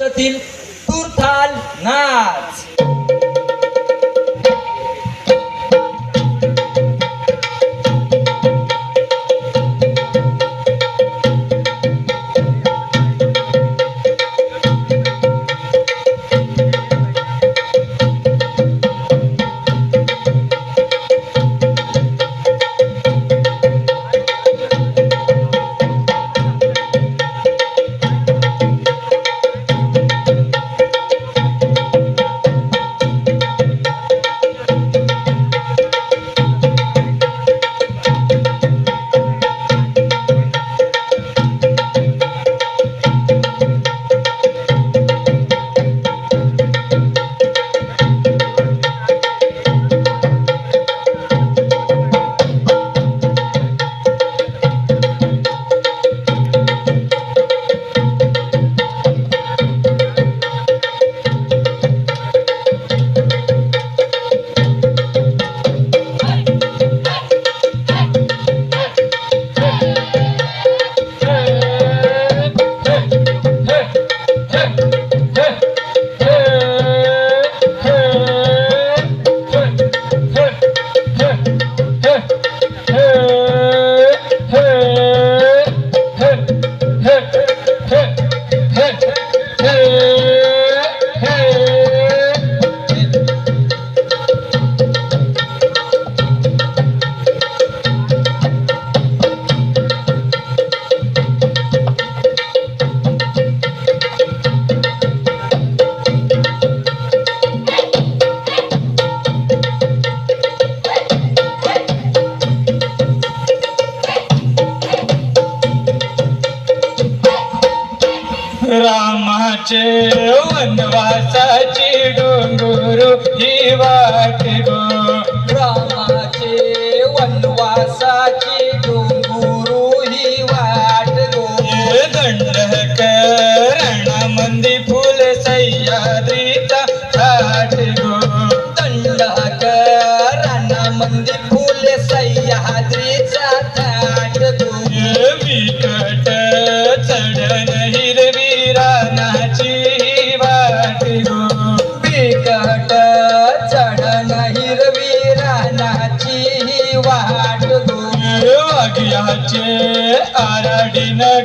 महाराष्ट्रातील नाच. রাধে वनवासाची डोंगुरू ही वाट गो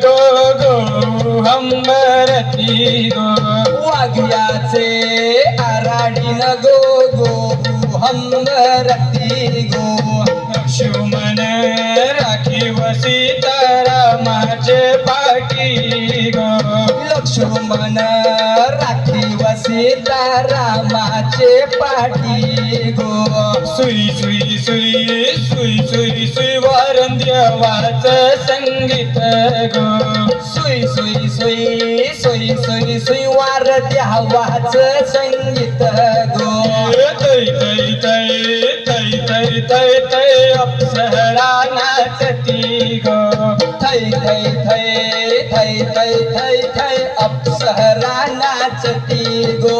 गो गो हमरती गो वाघ्याचे न गो गो हमरती गो। लक्ष्मण राखी व सीतारामाचे पाठी गो. सुई सुई सुई सुई सुई सुई वारंद्य वाच संगीत गो. सुई सुई सुई सुई सुई सुई वार द्यावाच संगीत गो. तै तै तै तै तै तै तै थै थै थै अप्सरा नाचती गो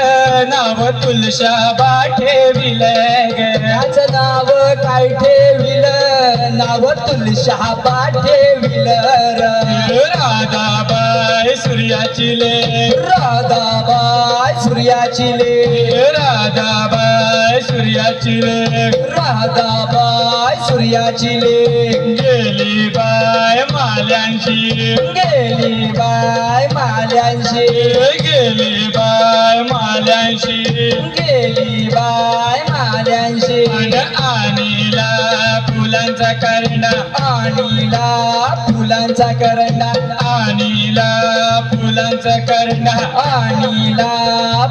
नाव तुलशा बा ठेविल त्याचं नाव काय ठेविल? नाव तुलशा बा ठेविल राधाबाई सूर्याची लेक राधाबाई सूर्याची लेक राधाबाई सूर्याची लेक राधाबाई सूर्याची लेक गेली बाय माल्यांची. गेली बाय माल्यांशी गेली बाय माल्यांशी गेली बाय माल्यांशी. आणि आणीला फुलांचा करंडा. आणीला फुलांचा करंडा. आणीला फुलांचा करंडा. आणीला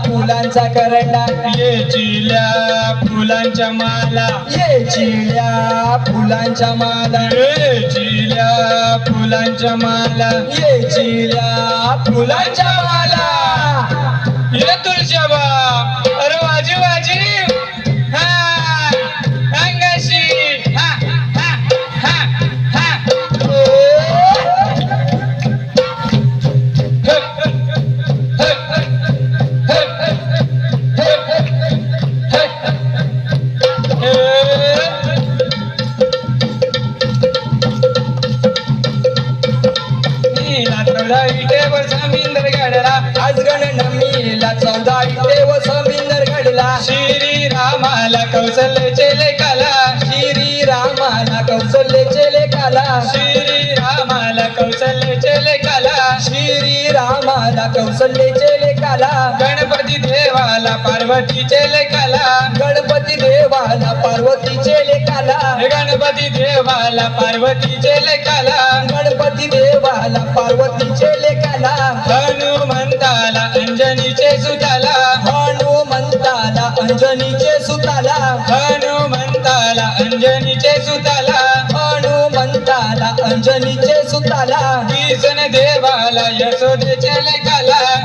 फुलांचा करंडा. ये चिल्या फुलांच्या माला. ये चिड्या फुलांच्या माला. ये चिल्या फुलांच्या माला. ये चिड्या फुलांच्या माला. ये बा आज गण नमीला चौदा देव समिंदर घडला श्री रामाला कौशल्याचे लेखाला श्री रामाला कौशल्याचे लेखाला श्री रामाला कौशल्याचे लेखाला श्री रामाला कौशल्याचे लेखाला गणपती देवाला पार्वतीचे लेखाला गणपती देवाला पार्वतीचे लेखाला गणपती देवाला पार्वतीचे लेखाला गणपती देवाला पार्वतीचे लेखाला हनुमंताला अंजनीचे सुताला. हनुमंताला अंजनीचे सुताला. हनुमंताला अंजनीचे सुताला. हनुमंताला अंजनीचे सुताला. किसन देवाला यशोदेचे लेखाला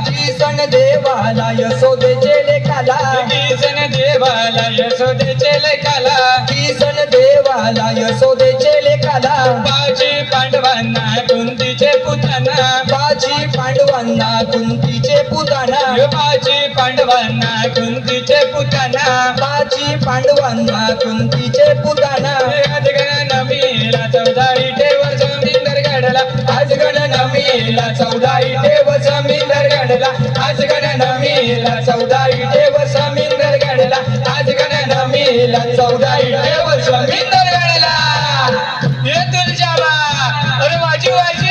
देवाला यशोदेचे लेखाला. किसन देवाला यशोदेचे लेखाला. किसन देवाला यशोदेचे लेखाला. पाची पांडवांना कुंतीचे पुतना. बाजी पांडवांना कुंतीचे पुताना. पाची पांडवांना कुंतीचे पुतना. बाजी पांडवांना कुंतीचे पुताना. नमीला चौदा इटेव समिंदर घडला आज गण नमीला चौदा इटेव समिंदर घडला ये तुझ्या अरे माझी वाजी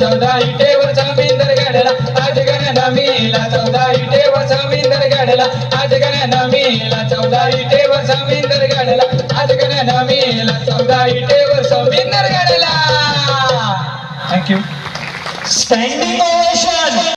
चौदा इटेवर जमीनदार घडला. आज गण नमीला चौदा इटेवर जमीनदार घडला. आज गण नमीला चौदा इटेवर जमीनदार घडला. आज गण नमीला चौदा इटेवर जमीनदार घडला. Thank you standing